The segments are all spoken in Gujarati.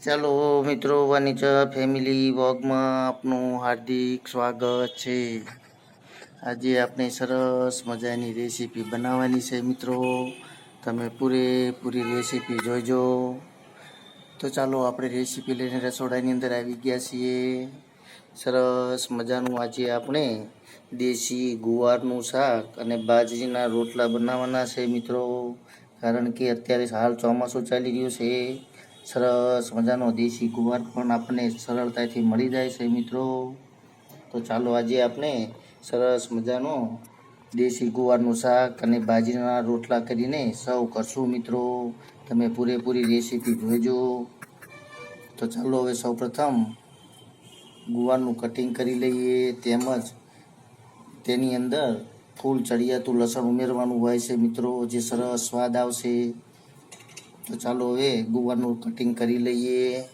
ચાલો મિત્રો, વાનિચા ફેમિલી વોગમાં આપનું હાર્દિક સ્વાગત છે. આજે આપણે સરસ મજાની રેસીપી બનાવવાની છે મિત્રો. તમે પૂરેપૂરી રેસીપી જોઈજો. તો ચાલો આપણે રેસીપી લઈને રસોડાની અંદર આવી ગયા છીએ. સરસ મજાનું આજે આપણે દેશી ગુવારનું શાક અને બાજરીના રોટલા બનાવવાના છે મિત્રો. કારણ કે અત્યારે હાલ ચોમાસું ચાલી રહ્યું છે. સરસ મજાનો દેશી ગુવાર પણ આપણને સરળતાથી મળી જાય છે મિત્રો. તો ચાલો આજે આપણે સરસ મજાનો દેશી ગુવારનું શાક અને બાજરીના રોટલા કરીને સૌ કરશું મિત્રો. તમે પૂરેપૂરી રેસીપી જોઈજો. તો ચાલો હવે સૌપ્રથમ ગુવારનું કટિંગ કરી લઈએ તેમજ તેની અંદર ફૂલ ચડિયાતું લસણ ઉમેરવાનું હોય છે મિત્રો, જે સરસ સ્વાદ આવશે. તો ચાલો હવે ગુવારનું કટિંગ કરી લઈએ.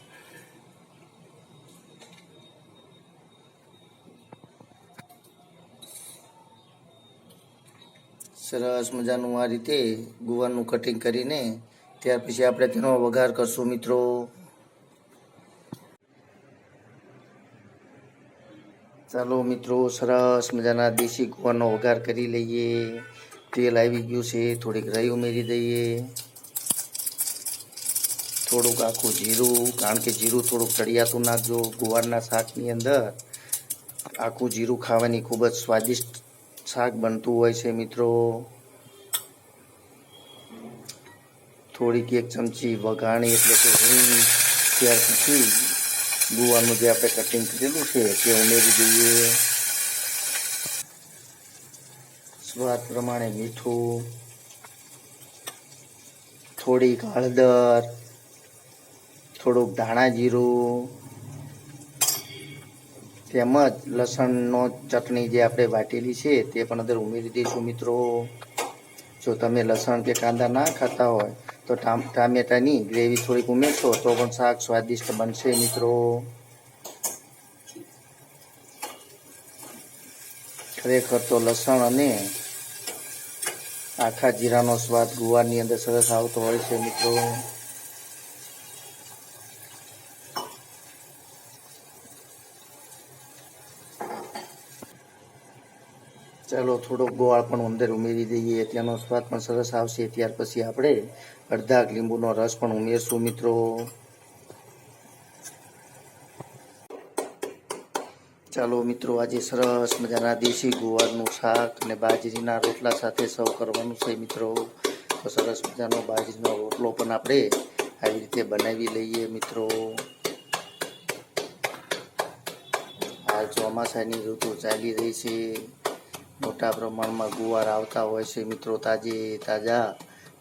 સરસ મજાનું આ રીતે ગુવારનું કટિંગ કરીને ત્યાર પછી આપણે તેનો વઘાર કરશું મિત્રો. ચાલો મિત્રો, સરસ મજાના દેશી ગુવારનો વઘાર કરી લઈએ. તેલ આવી ગયું છે, થોડીક રાઈ ઉમેરી દઈએ. થોડુંક આખું જીરું, કારણ કે જીરું થોડુંક ચડિયાતું નાખજો ગુવારના શાકની અંદર. આખું જીરું ખાવાની ખૂબ જ સ્વાદિષ્ટ શાક બનતું હોય છે મિત્રો. થોડીક એક ચમચી વઘાણી એટલે કે હિંગ ત્યાર પછી ગુવાનું જે આપણે કટિંગ કરેલું છે તે ઉમેરી દઈએ. સ્વાદ પ્રમાણે મીઠું. થોડીક હળદર. થોડુંક ધાણા જીરું, તેમજ લસણનો ચટણી જે આપણે વાટેલી છે તે પણ અંદર ઉમેરી દઈશું મિત્રો. જો તમે લસણ કે કાંદા ના ખાતા હોય તો ટામ- ટામેટાની ગ્રેવી થોડીક ઉમેરશો તો પણ શાક સ્વાદિષ્ટ બનશે મિત્રો. ખરેખર તો લસણ અને આખા જીરાનો સ્વાદ ગુવારની અંદર સરસ આવતો હોય છે મિત્રો. ચાલો થોડોક ગોળ પણ અંદર ઉમેરી દઈએ. તેનો સ્વાદ પણ સરસ આવશે. ત્યાર પછી આપણે અડધા લીંબુનો રસ પણ ઉમેરશું, મિત્રો. ચાલો, મિત્રો, આજે સરસ મજાના દેશી ગુવારનું શાક અને બાજરીના રોટલા સાથે સર્વ કરવાનું છે, મિત્રો. તો સરસ મજાનો બાજરીનો રોટલો પણ આપણે આવી રીતે બનાવી લઈએ, મિત્રો. હાલ ચોમાસાની ઋતુ ચાલી રહી છે. મોટા પ્રમાણમાં ગુવાર આવતા હોય છે. મિત્રો, તાજે, તાજા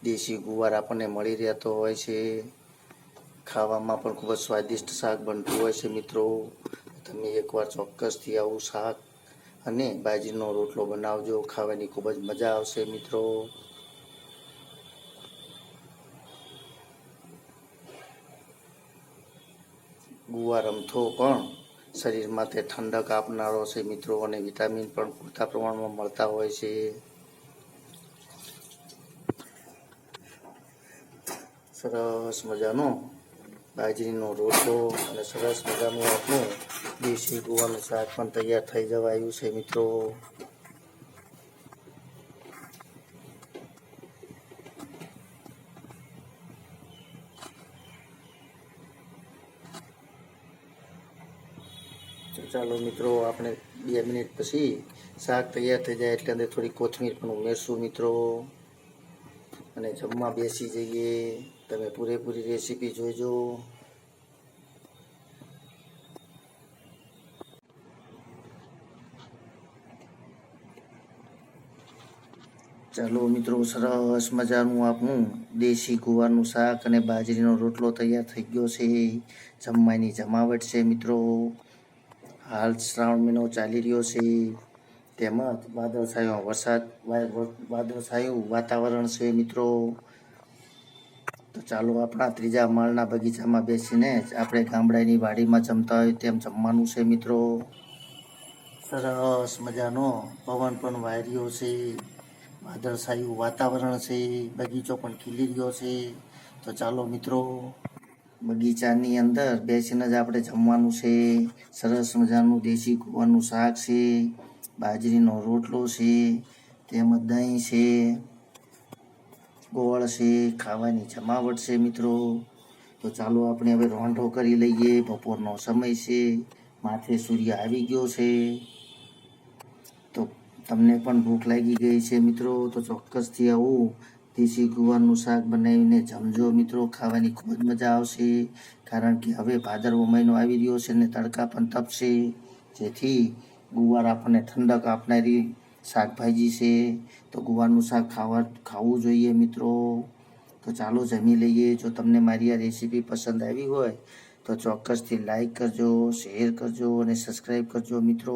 દેશી ગુવાર આપણને મળી રહેતો હોય છે. ખાવામાં પણ ખૂબ જ સ્વાદિષ્ટ શાક બનતું હોય છે, મિત્રો. તમે એકવાર ચોક્કસથી આવું શાક અને બાજરીનો રોટલો બનાવજો. ખાવાની ખૂબ જ મજા આવશે, મિત્રો. ગુવાર અમથો પણ શરીર માટે ઠંડક આપનારો છે. મિત્રો, અને વિટામિન પણ પૂરતા પ્રમાણમાં મળતા હોય છે. સરસ મજાનો બાજરીનો રોટલો અને સરસ મજાનું આપણું દેશી ગોવાનું શાક પણ તૈયાર થઈ જવાયું છે, મિત્રો. ચાલો મિત્રો, આપણે બે મિનિટ પછી શાક તૈયાર થઈ જાય એટલે અંદર થોડી કોથમીર પણ ઉમેરશું મિત્રો. અને જમવા બેસી જઈએ. તમે પૂરેપૂરી રેસીપી જોઈજો ચાલો મિત્રો, સરસ મજાનું આપણું દેશી ગુવારનું શાક અને બાજરીનો રોટલો તૈયાર થઈ ગયો છે. જમવાની જમાવટ છે મિત્રો. હાલ શ્રાવણ મહિનો ચાલી રહ્યો છે. તેમજ વાદળછાયો વરસાદ વાદળછાયું વાતાવરણ છે મિત્રો. તો ચાલો આપણા ત્રીજા માળના બગીચામાં બેસીને જ આપણે ગામડાની વાડીમાં જમતા હોય તેમ જમવાનું છે મિત્રો. સરસ મજાનો પવન પણ વાયર્યો છે. વાદળછાયું વાતાવરણ છે. બગીચો પણ ખીલી રહ્યો છે. તો ચાલો મિત્રો બગીચાની અંદર બેસીને જ આપણે જમવાનું છે, સરસ મજાનું દેશી કૂવાનું શાક છે, બાજરીનો રોટલો છે, તેમજ દહીં છે, ગોળ છે, ખાવાની જમાવટ છે મિત્રો. તો ચાલો આપણે હવે રોંઢો કરી લઈએ. બપોરનો સમય છે, માથે સૂર્ય આવી ગયો છે. તો તમને પણ ભૂખ લાગી ગઈ છે મિત્રો. તો ચોક્કસથી આવું દેશી ગુવારનું શાક બનાવીને જમજો મિત્રો, ખાવાની ખૂબ જ મજા આવશે. કારણ કે હવે ભાદરવો મહિનો આવી રહ્યો છે ને તડકા પણ તપશે. જેથી ગુવાર આપણને ઠંડક આપનારી શાકભાજી છે. તો ગુવારનું શાક ખાવા ખાવું જોઈએ મિત્રો. તો ચાલો જમી લઈએ. જો તમને મારી આ રેસીપી પસંદ આવી હોય, તો ચોક્કસથી લાઈક કરજો, શેર કરજો અને સબસ્ક્રાઈબ કરજો મિત્રો.